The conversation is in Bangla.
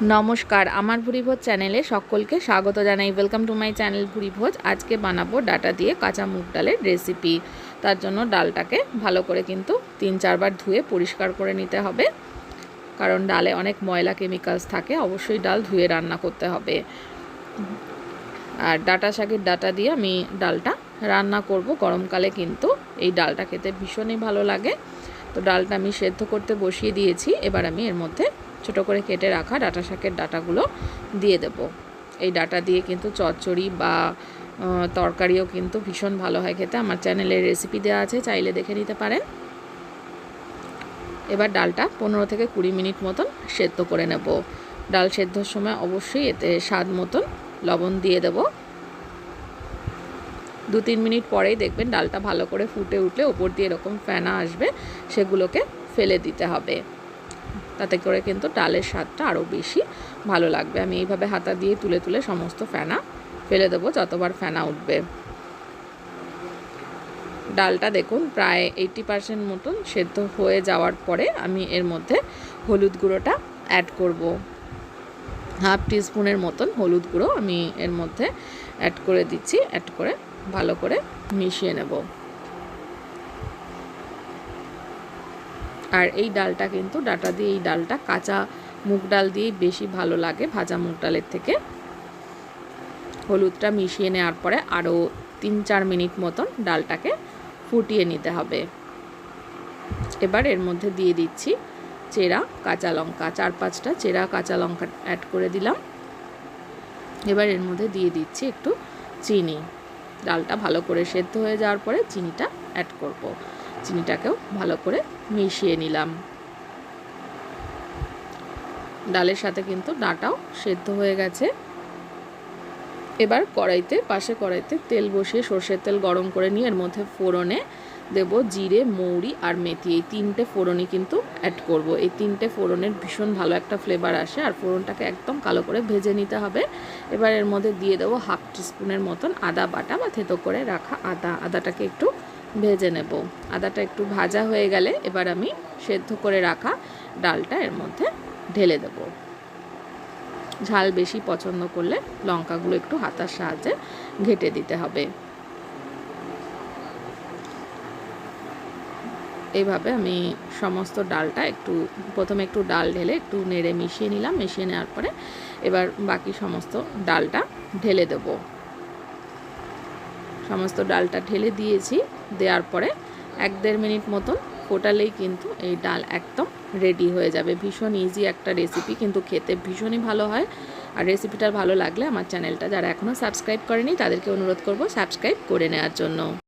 নমস্কার, আমার ভুরিভোজ চ্যানেলে সকলকে স্বাগত জানাই। ওয়েলকাম টু মাই চ্যানেল ভুরিভোজ। আজকে বানাবো ডাটা দিয়ে কাঁচা মুগ ডালের রেসিপি তার জন্য ডালটাকে ভালো করে কিন্তু তিন চারবার ধুয়ে পরিষ্কার করে নিতে হবে। কারণ ডালে অনেক ময়লা কেমিক্যালস থাকে, অবশ্যই ডাল ধুয়ে রান্না করতে হবে। আর ডাটা শাকের ডাটা দিয়ে আমি ডালটা রান্না করব। গরমকালে কিন্তু এই ডালটা খেতে ভীষণই ভালো লাগে। তো ডালটা আমি সেদ্ধ করতে বসিয়ে দিয়েছি। এবার আমি এর মধ্যে ছোট করে কেটে রাখা ডাটা শাকের ডাটাগুলো দিয়ে দেব। এই ডাটা দিয়ে কিন্তু চচ্চড়ি বা তরকারিও কিন্তু ভীষণ ভালো হয় খেতে। আমার চ্যানেলে রেসিপি দেওয়া আছে, চাইলে দেখে নিতে পারেন। এবার ডালটা পনেরো থেকে কুড়ি মিনিট মতন সেদ্ধ করে নেব। ডাল সেদ্ধর সময় অবশ্যই এতে স্বাদ মতন লবণ দিয়ে দেব। দু তিন মিনিট পরেই দেখবেন ডালটা ভালো করে ফুটে উঠলে ওপর দিয়ে এরকম ফেনা আসবে, সেগুলোকে ফেলে দিতে হবে। তাতে করে কিন্তু ডালের স্বাদটা আরও বেশি ভালো লাগবে। আমি এইভাবে হাতা দিয়ে তুলে তুলে সমস্ত ফেনা ফেলে দেবো, যতবার ফেনা উঠবে। ডালটা দেখুন প্রায় এইটি পার্সেন্ট মতন সেদ্ধ হয়ে যাওয়ার পরে আমি এর মধ্যে হলুদ গুঁড়োটা অ্যাড করব। হাফ টিস্পুনের মতন হলুদ গুঁড়ো আমি এর মধ্যে অ্যাড করে দিচ্ছি অ্যাড করে ভালো করে মিশিয়ে নেব। আর এই ডালটা কিন্তু ডাটা দিয়ে, এই ডালটা কাঁচা মুগ ডাল দিয়েই বেশি ভালো লাগে ভাজা মুগ ডালের থেকে। হলুদটা মিশিয়ে নেওয়ার পরে আরও তিন চার মিনিট মতন ডালটাকে ফুটিয়ে নিতে হবে। এবার এর মধ্যে দিয়ে দিচ্ছি চেরা, কাঁচা লঙ্কা, চার পাঁচটা চেরা, কাঁচা লঙ্কা অ্যাড করে দিলাম। এবার এর মধ্যে দিয়ে দিচ্ছি একটু চিনি। ডালটা ভালো করে সেদ্ধ হয়ে যাওয়ার পরে চিনিটা অ্যাড করব। চিনিটাকেও ভালো করে মিশিয়ে নিলাম। ডালের সাথে কিন্তু ডাটাও সেদ্ধ হয়ে গেছে। এবার কড়াইতে, পাশে কড়াইতে তেল বসিয়ে সর্ষের তেল গরম করে নিয়ে এর মধ্যে ফোড়নে দেব জিরে, মৌরি আর মেথি। এই তিনটে ফোড়নই কিন্তু অ্যাড করব। এই তিনটে ফোড়নের ভীষণ ভালো একটা ফ্লেভার আসে আর ফোড়নটাকে একদম কালো করে ভেজে নিতে হবে। এবার এর মধ্যে দিয়ে দেবো হাফ টিস্পুনের মতন আদা বাটা বা থেতো করে রাখা আদা। আদাটাকে একটু ভেজে নেব। আদাটা একটু ভাজা হয়ে গেলে এবার আমি সেদ্ধ করে রাখা ডালটা এর মধ্যে ঢেলে দেব। ঝাল বেশি পছন্দ করলে লঙ্কাগুলো একটু হাতার সাহায্যে ঘেটে দিতে হবে। এইভাবে আমি সমস্ত ডালটা একটু, প্রথমে একটু ডাল ঢেলে একটু নেড়ে মিশিয়ে নিলাম, মিশিয়ে নেওয়ার পরে এবার বাকি সমস্ত ডালটা ঢেলে দেব। সমস্ত ডালটা ঢেলে দিয়েছি। দেওয়ার পরে এক দেড় মিনিট মতন ফোটালেই কিন্তু এই ডাল একদম রেডি হয়ে যাবে। ভীষণ ইজি একটা রেসিপি কিন্তু খেতে ভীষণই ভালো হয়। আর রেসিপিটা ভালো লাগলে আমার চ্যানেলটা যারা এখনও সাবস্ক্রাইব করেনি, তাদেরকে অনুরোধ করব সাবস্ক্রাইব করে নেওয়ার জন্য।